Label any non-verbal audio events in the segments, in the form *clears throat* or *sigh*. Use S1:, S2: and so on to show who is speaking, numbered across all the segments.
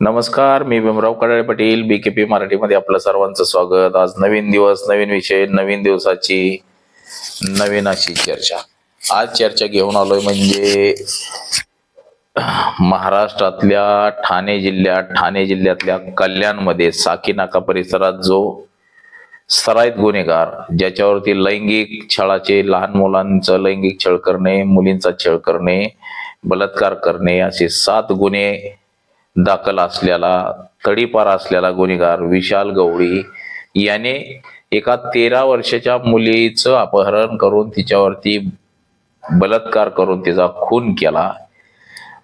S1: नमस्कार मी Bhimrao Kadale Patil B K P मराठीमध्ये आपलं सर्वांचं स्वागत. आज नवीन दिवस नवीन विषय नवीन दिवसाची नवीन अशी चर्चा. आज चर्चा घेऊन आलोय म्हणजे महाराष्ट्रातल्या ठाणे जिल्ह्यात ठाणे जिल्ह्यातल्या कल्याणमध्ये साकीनाका परिसरात जो सराईत गुन्हेगार ज्याच्यावरती लैंगिक छळाचे लहान मुलांचं लैंगिक छळ करणे मुलींचा छळ करणे बलात्कार करणे असे सात गुन्हे दाखल असलेला तडीपार असलेला गुन्हेगार विशाल गवळी याने एका तेरा वर्षाच्या मुलीचं अपहरण करून तिच्यावरती बलात्कार करून तिचा खून केला.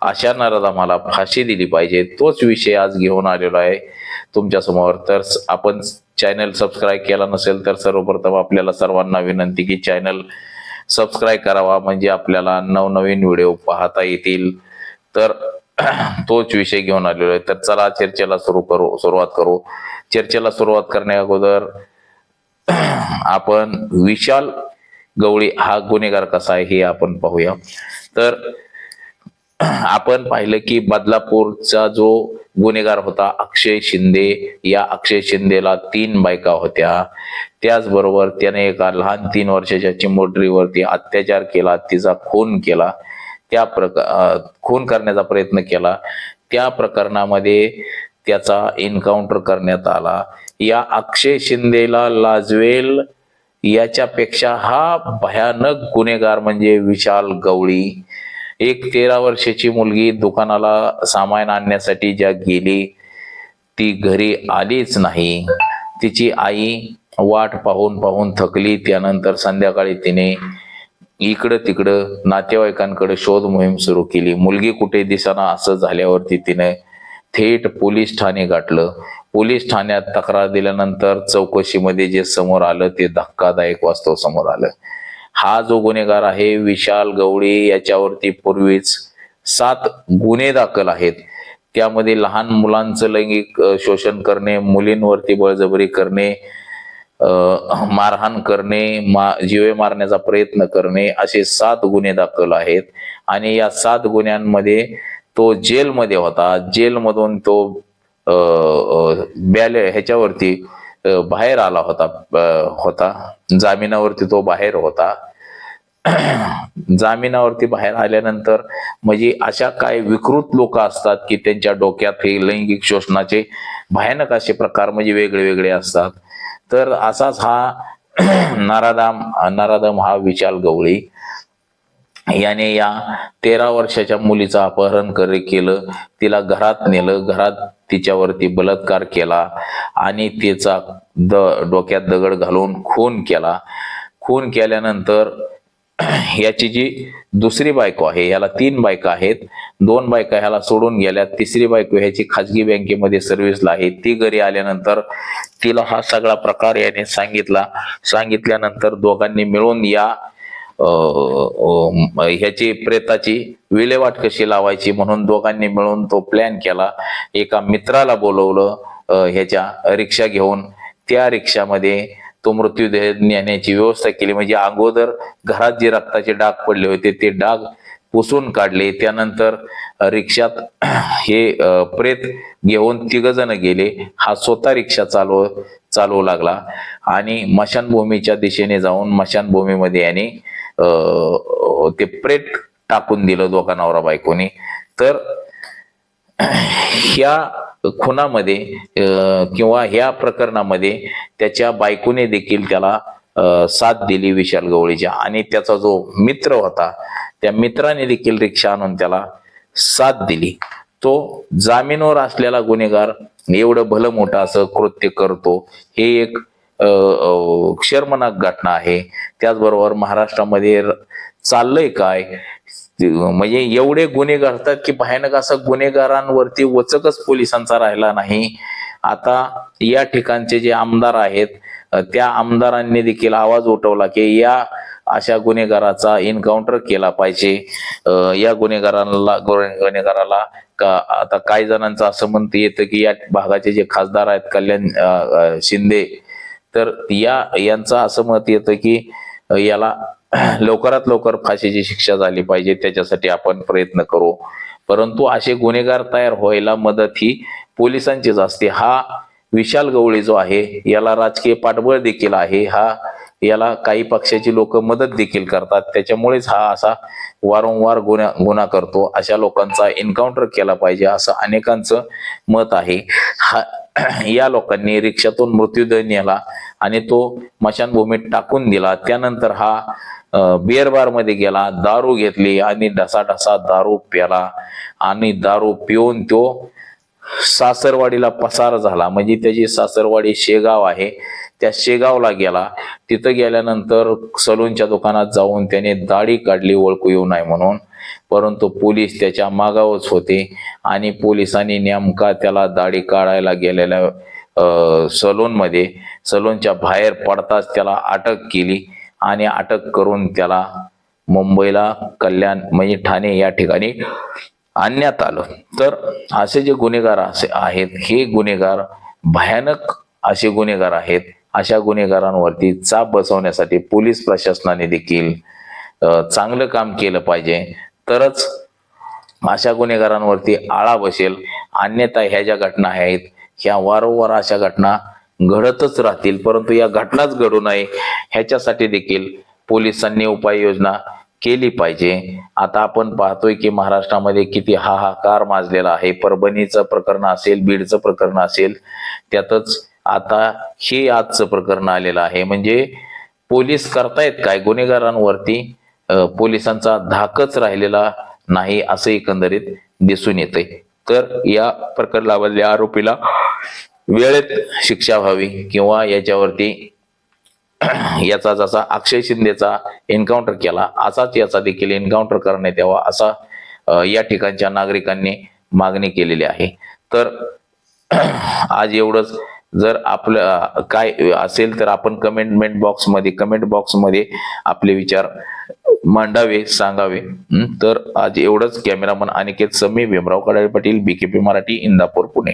S1: अशा नराधमाला फाशी दिली पाहिजे. तोच विषय आज घेऊन आलेलो आहे. तुमच्यासमोर तर आपण चॅनल सबस्क्राईब केला नसेल तर सर्वप्रथम आपल्याला सर्वांना विनंती की चॅनल सबस्क्राईब करावा. म्हणजे आपल्याला नवनवीन व्हिडिओ पाहता येतील. तर तोच विषय घेऊन आलेलो आहे. तर चला चर्चेला सुरू करू सुरुवात करू. चर्चेला सुरुवात करण्या अगोदर आपण विशाल गवळी हा गुन्हेगार कसा आहे हे आपण पाहूया. तर आपण पाहिलं की बदलापूरचा जो गुन्हेगार होता अक्षय शिंदे या अक्षय शिंदेला तीन बायका होत्या. त्याचबरोबर त्याने एका लहान तीन वर्षाच्या चिमुरडीवरती अत्याचार केला तिचा खून केला. त्या प्रकार खून करण्याचा प्रयत्न केला. त्या प्रकरणामध्ये त्याचा एन्काउंटर करण्यात आला. या अक्षय शिंदेला लाजवेल याच्यापेक्षा हा भयानक गुन्हेगार म्हणजे विशाल गवळी. एक तेरा वर्षाची मुलगी दुकानाला सामान आणण्यासाठी ज्या गेली ती घरी आलीच नाही. तिची आई वाट पाहून पाहून थकली. त्यानंतर संध्याकाळी तिने इकडं तिकडं नातेवाईकांकडे शोध मोहीम सुरू केली. मुलगी कुठे दिसाना असं झाल्यावरती तिने थेट पोलीस ठाणे गाठलं. पोलीस ठाण्यात तक्रार दिल्यानंतर चौकशीमध्ये जे समोर आलं ते धक्कादायक वास्तव समोर आलं. हा जो गुन्हेगार आहे विशाल गवळी याच्यावरती पूर्वीच सात गुन्हे दाखल आहेत. त्यामध्ये लहान मुलांचं लैंगिक शोषण करणे मुलींवरती बळजबरी करणे मारहाण करणे मा जीवे मारण्याचा प्रयत्न करणे असे सात गुन्हे दाखल आहेत. आणि या सात गुन्ह्यांमध्ये तो जेलमध्ये होता. जेलमधून तो बॅले ह्याच्यावरती बाहेर आला होता होता. जामिनावरती तो बाहेर होता. जामिनावरती बाहेर आल्यानंतर म्हणजे अशा काय विकृत लोक असतात की त्यांच्या डोक्यात हे लैंगिक शोषणाचे भयानक असे प्रकार म्हणजे वेगळे वेगळे असतात. तर असाच हा *clears throat* नारादाम नारादाम हा विशाल गवळी. याने या तेरा वर्षाच्या मुलीचं अपहरण करे केलं. तिला घरात नेलं. घरात तिच्यावरती बलात्कार केला आणि तिचा द डोक्यात दगड घालून खून केला. खून केल्यानंतर याची जी दुसरी बायको आहे याला तीन बायका आहेत. दोन बायका ह्याला सोडून गेल्या तिसरी बायको ह्याची खाजगी बँकेमध्ये सर्व्हिसला आहे. ती घरी आल्यानंतर तिला हा सगळा प्रकार याने सांगितला. सांगितल्यानंतर दोघांनी मिळून या ह्याची प्रेताची विल्हेवाट कशी लावायची म्हणून दोघांनी मिळून तो प्लॅन केला. एका मित्राला बोलवलं ह्याच्या रिक्षा घेऊन. त्या रिक्षामध्ये तो मृत्यूदेह नेण्याची व्यवस्था केली. म्हणजे अगोदर घरात जे रक्ताचे डाग पडले होते ते डाग पुसून काढले. त्यानंतर रिक्षात *clears throat* हे प्रेत घेऊन तिघ जण गेले. हा स्वतः रिक्षा चालव चालवू लागला. आणि मशानभूमीच्या दिशेने जाऊन मशानभूमीमध्ये याने ते प्रेत टाकून दिलं दोघा नवरा बायकोनी. तर *clears throat* ह्या खुनामध्ये अं, किंवा ह्या प्रकरणामध्ये त्याच्या बायकोने देखील त्याला साथ दिली विशाल गवळीच्या. आणि त्याचा जो मित्र होता त्या मित्राने देखील रिक्षा आणून त्याला साथ दिली. तो जामीनवर असलेला गुन्हेगार एवढं भलं मोठं असं कृत्य करतो हे एक शर्मनाक घटना आहे. त्याचबरोबर महाराष्ट्रामध्ये चाललंय काय? म्हणजे एवढे गुन्हे घडतात की भयानक असं गुन्हेगारांवरती वचकच पोलिसांचा राहिला नाही. आता या ठिकाणचे जे आमदार आहेत त्या आमदारांनी देखील आवाज उठवला की या अशा गुन्हेगाराचा एन्काउंटर केला पाहिजे. या गुन्हेगारांना गुन्हे- गुन्हेगाराला का आता काही जणांचं असं म्हणतं येतं की या भागाचे जे खासदार आहेत कल्याण शिंदे तर या यांचं असं मत येतं की याला लवकरात लवकर फाशीची शिक्षा झाली पाहिजे त्याच्यासाठी आपण प्रयत्न करू. परंतु असे गुन्हेगार तयार व्हायला मदत ही पोलिसांचीच असते. हा विशाल गवळी जो आहे याला राजकीय पाठबळ देखील आहे. हा याला काही पक्षाची लोक मदत देखील करतात. त्याच्यामुळेच हा असा वारंवार गुन्हा गुन्हा करतो. अशा लोकांचा एन्काउंटर केला पाहिजे असं अनेकांचं मत आहे. हा या लोकांनी रिक्षातून मृत्यूदंड नेला आणि तो मशानभूमीत टाकून दिला. त्यानंतर हा बिअर बारमध्ये गेला दारू घेतली आणि ढसाढसा दारू प्याला आणि दारू पिऊन तो सासरवाडीला पसार झाला. म्हणजे त्याची सासरवाडी शेगाव आहे त्या शेगावला गेला. तिथं गेल्यानंतर सलूनच्या दुकानात जाऊन त्याने दाढी काढली ओळखू येऊ नये म्हणून. परंतु पोलीस त्याच्या मागावच होते आणि पोलिसांनी नेमका त्याला दाढी काढायला गेलेल्या सलूनमध्ये सलूनच्या बाहेर पडताच त्याला अटक केली आणि अटक करून त्याला मुंबईला कल्याण म्हणजे ठाणे या ठिकाणी आणण्यात आलं. तर असे जे गुन्हेगार असे आहेत हे गुन्हेगार भयानक असे गुन्हेगार आहेत. अशा गुन्हेगारांवरती चाप बसवण्यासाठी पोलीस प्रशासनाने देखील चांगलं काम केलं पाहिजे. तरच अशा गुन्हेगारांवरती आळा बसेल. अन्यथा ह्या ज्या घटना आहेत ह्या वारंवार अशा घटना घडतच राहतील. परंतु या घटनाच घडू नये ह्याच्यासाठी देखील पोलिसांनी उपाययोजना केली पाहिजे. आता आपण पाहतोय की महाराष्ट्रामध्ये किती हाहाकार माजलेला आहे. परभणीचं प्रकरण असेल बीडचं प्रकरण असेल त्यातच आता हे आजचं प्रकरण आलेलं आहे. म्हणजे पोलीस करतायत काय? गुन्हेगारांवरती पोलिसांचा धाकच राहिलेला नाही असं एकंदरीत दिसून येतंय. तर या प्रकरणामधल्या आरोपीला वेळेत शिक्षा व्हावी किंवा याच्यावरती *clears throat* याचा जसा अक्षय शिंदेचा एन्काउंटर केला असाच याचा देखील एन्काउंटर करण्यात यावा असा या ठिकाणच्या नागरिकांनी मागणी केलेली आहे. तर *clears throat* आज एवढंच. जर आपलं काय असेल तर आपण कमेंटमेंट बॉक्समध्ये कमेंट बॉक्समध्ये आपले विचार मांडावे सांगावे. तर आज एवढंच. कॅमेरामन अनिकेत समी भीमराव कडाळे पाटील बीकेपी मराठी इंदापूर पुणे.